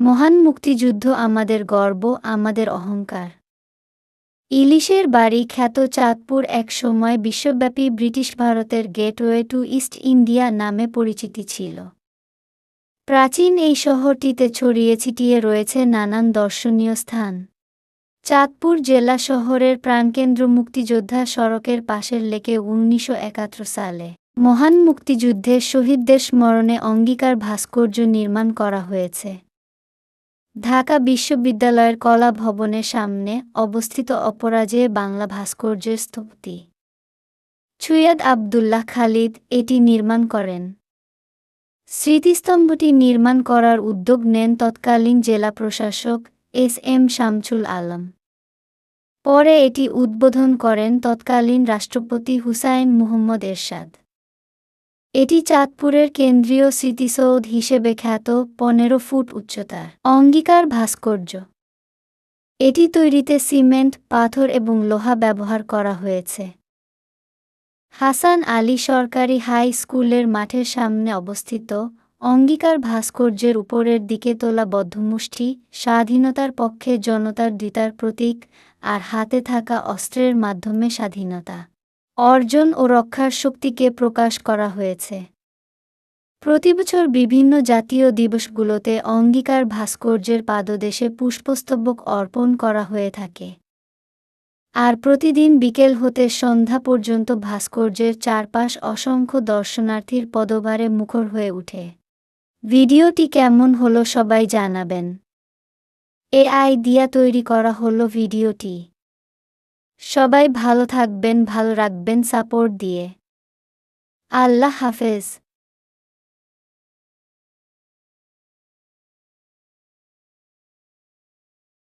মহান মুক্তিযুদ্ধ আমাদের গর্ব, আমাদের অহংকার। ইলিশের বাড়ি খ্যাত চাঁদপুর এক সময় বিশ্বব্যাপী ব্রিটিশ ভারতের গেটওয়ে টু ইস্ট ইন্ডিয়া নামে পরিচিতি ছিল। প্রাচীন এই শহরটিতে ছড়িয়ে ছিটিয়ে রয়েছে নানান দর্শনীয় স্থান। চাঁদপুর জেলা শহরের প্রাণকেন্দ্র মুক্তিযোদ্ধা সড়কের পাশের লেকে উনিশশো একাত্তর সালে মহান মুক্তিযুদ্ধের শহীদদের স্মরণে অঙ্গীকার ভাস্কর্য নির্মাণ করা হয়েছে। ঢাকা বিশ্ববিদ্যালয়ের কলা ভবনের সামনে অবস্থিত অপরাজেয় বাংলা ভাস্কর্যের স্থপতি ছুয়াদ আবদুল্লাহ খালিদ এটি নির্মাণ করেন। স্মৃতিস্তম্ভটি নির্মাণ করার উদ্যোগ নেন তৎকালীন জেলা প্রশাসক এস এম শামছুল আলম। পরে এটি উদ্বোধন করেন তৎকালীন রাষ্ট্রপতি হুসাইন মুহম্মদ এরশাদ। এটি চাঁদপুরের কেন্দ্রীয় স্মৃতিসৌধ হিসেবে খ্যাত পনেরো ফুট উচ্চতার অঙ্গীকার ভাস্কর্য। এটি তৈরিতে সিমেন্ট, পাথর এবং লোহা ব্যবহার করা হয়েছে। হাসান আলী সরকারি হাই স্কুলের মাঠের সামনে অবস্থিত অঙ্গীকার ভাস্কর্যের উপরের দিকে তোলা বদ্ধমুষ্টি স্বাধীনতার পক্ষে জনতার দ্বিতার প্রতীক আর হাতে থাকা অস্ত্রের মাধ্যমে স্বাধীনতা। অর্জন ও রক্ষার শক্তিকে প্রকাশ করা হয়েছে। প্রতিবছর বিভিন্ন জাতীয় দিবসগুলোতে অঙ্গীকার ভাস্কর্যের পাদদেশে পুষ্পস্তবক অর্পণ করা হয়ে থাকে। আর প্রতিদিন বিকেল হতে সন্ধ্যা পর্যন্ত ভাস্কর্যের চারপাশ অসংখ্য দর্শনার্থীর পদভারে মুখর হয়ে ওঠে ভিডিওটি কেমন হলো সবাই জানাবেন। এআই দিয়া তৈরি করা হলো ভিডিওটি। সবাই ভালো থাকবেন ভালো রাখবেন সাপোর্ট দিয়ে। আল্লাহ হাফেজ।